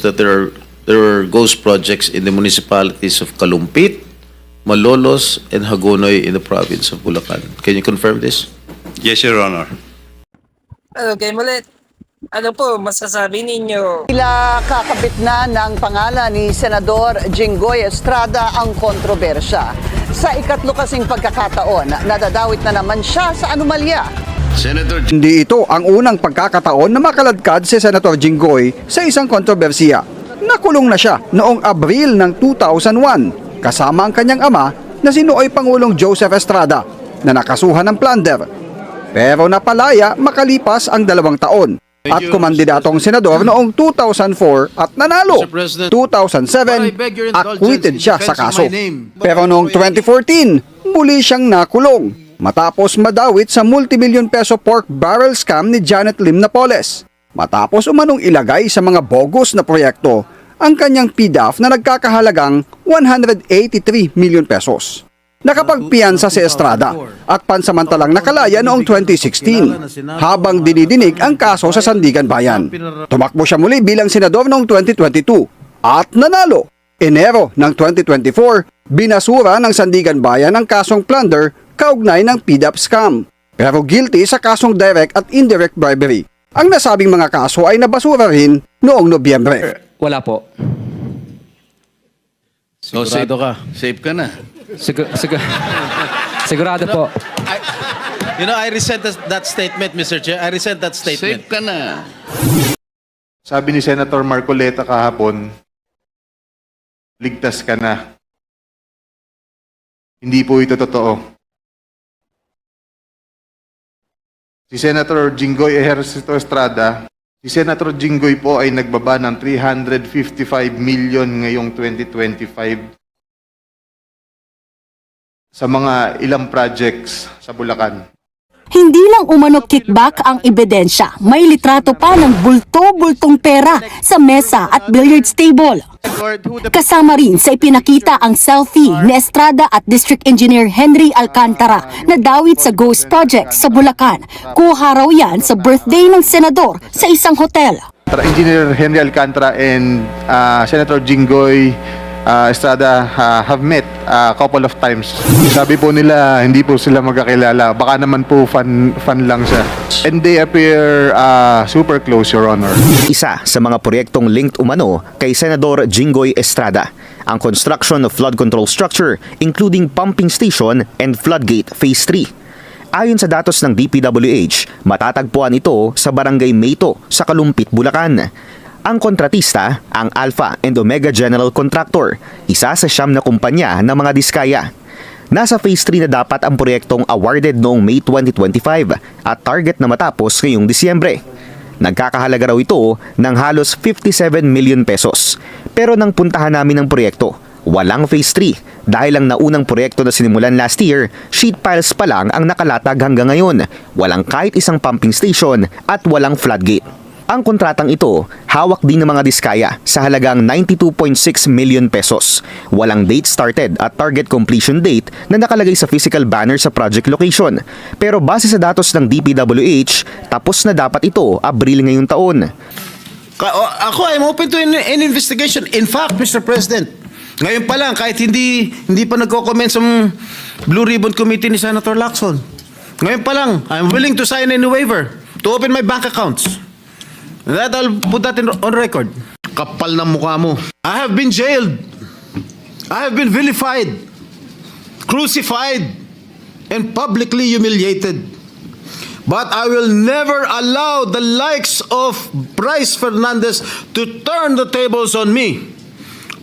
that there are there are ghost projects in the municipalities of Kalumpit, Malolos, and Hagonoy in the province of Bulacan. Can you confirm this? Yes, Your Honor. Okay, muli. Ano po masasabi ninyo? Tila kakabit na ng pangalan ni Senador Jinggoy Estrada ang kontrobersya. Sa ikatlo kasing pagkakataon, nadadawit na naman siya sa anomalya. Senator Hindi ito ang unang pagkakataon na makaladkad si Senator Jinggoy sa isang kontrobersiya. Nakulong na siya noong Abril ng 2001 kasama ang kanyang ama na si Nooy Pangulong Joseph Estrada na nakasuhan ng plunder. Pero napalaya makalipas ang dalawang taon at kumandidatong senador noong 2004 at nanalo. Mr. President, 2007, I beg your indulgence acquitted siya sa kaso. Pero noong 2014, muli siyang nakulong matapos madawit sa multimilyon peso pork barrel scam ni Janet Lim Napoles. Matapos umanong ilagay sa mga bogus na proyekto ang kanyang PDAF na nagkakahalagang 183 milyon pesos. Nakapagpiyansa si Estrada at pansamantalang nakalaya noong 2016 habang dinidinig ang kaso sa Sandigan Bayan. Tumakbo siya muli bilang senador noong 2022 at nanalo. Enero ng 2024, binasura ng Sandigan Bayan ang kasong plunder kaugnay ng PDAP scam. Pero guilty sa kasong direct at indirect bribery. Ang nasabing mga kaso ay nabasura rin noong Nobyembre. Wala po. Sigurado ka. Safe ka na. Sigur, sigur, sigurado po. You know, I resent that, that statement, Mr. Chair. I resent that statement. Safe ka na. Sabi ni Senator Marcoleta kahapon, ligtas ka na. Hindi po ito totoo. Si Senator Jinggoy Ejercito Estrada, si Senator Jinggoy po ay nagbaba ng 355 million ngayong 2025 sa mga ilang projects sa Bulacan. Hindi lang umano kickback ang ebidensya, may litrato pa ng bulto-bultong pera sa mesa at billiards table. Kasama rin sa ipinakita ang selfie ni Estrada at District Engineer Henry Alcantara na dawit sa Ghost Project sa Bulacan. Kuha raw yan sa birthday ng senador sa isang hotel. Engineer Henry Alcantara and uh, Senator Jinggoy uh, Estrada uh, have met a couple of times. Sabi po nila hindi po sila magkakilala. Baka naman po fan, fan lang siya. And they appear uh, super close, Your Honor. Isa sa mga proyektong linked umano kay Senador Jinggoy Estrada, ang construction of flood control structure including pumping station and floodgate phase 3. Ayon sa datos ng DPWH, matatagpuan ito sa Barangay Mayto sa Kalumpit, Bulacan. Ang kontratista, ang Alpha and Omega General Contractor, isa sa siyam na kumpanya ng mga diskaya. Nasa phase 3 na dapat ang proyektong awarded noong May 2025 at target na matapos ngayong Disyembre. Nagkakahalaga raw ito ng halos 57 million pesos. Pero nang puntahan namin ang proyekto, walang phase 3 dahil ang naunang proyekto na sinimulan last year, sheet piles pa lang ang nakalatag hanggang ngayon. Walang kahit isang pumping station at walang floodgate. Ang kontratang ito, hawak din ng mga diskaya sa halagang 92.6 million pesos. Walang date started at target completion date na nakalagay sa physical banner sa project location. Pero base sa datos ng DPWH, tapos na dapat ito Abril ngayong taon. Ako, I'm open to an, an investigation. In fact, Mr. President, ngayon pa lang, kahit hindi hindi pa nagko-comment sa Blue Ribbon Committee ni Senator Lacson, ngayon pa lang, I'm willing to sign any waiver to open my bank accounts. That I'll put that in, on record. Kapal ng mukha mo. I have been jailed. I have been vilified, crucified, and publicly humiliated. But I will never allow the likes of Bryce Fernandez to turn the tables on me.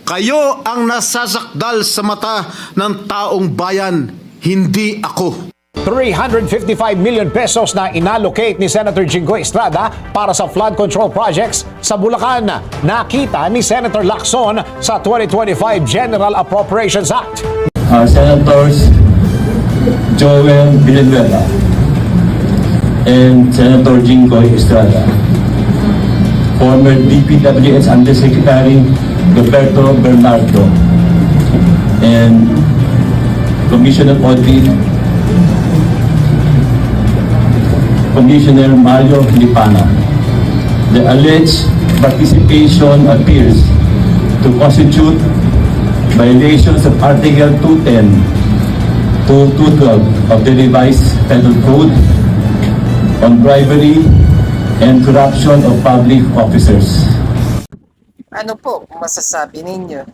Kayo ang nasasakdal sa mata ng taong bayan, hindi ako. 355 million pesos na inallocate ni Senator Jinggoy Estrada para sa flood control projects sa Bulacan. Nakita ni Senator Lacson sa 2025 General Appropriations Act. uh, Senators Joel Villanueva and Senator Jinggoy Estrada, former DPWS Undersecretary Roberto Bernardo, and Commissioner Audit Commissioner Mario Lipana. the alleged participation appears to constitute violations of Article 210 to 212 of the revised Penal Code on bribery and corruption of public officers. Ano po masasabi ninyo?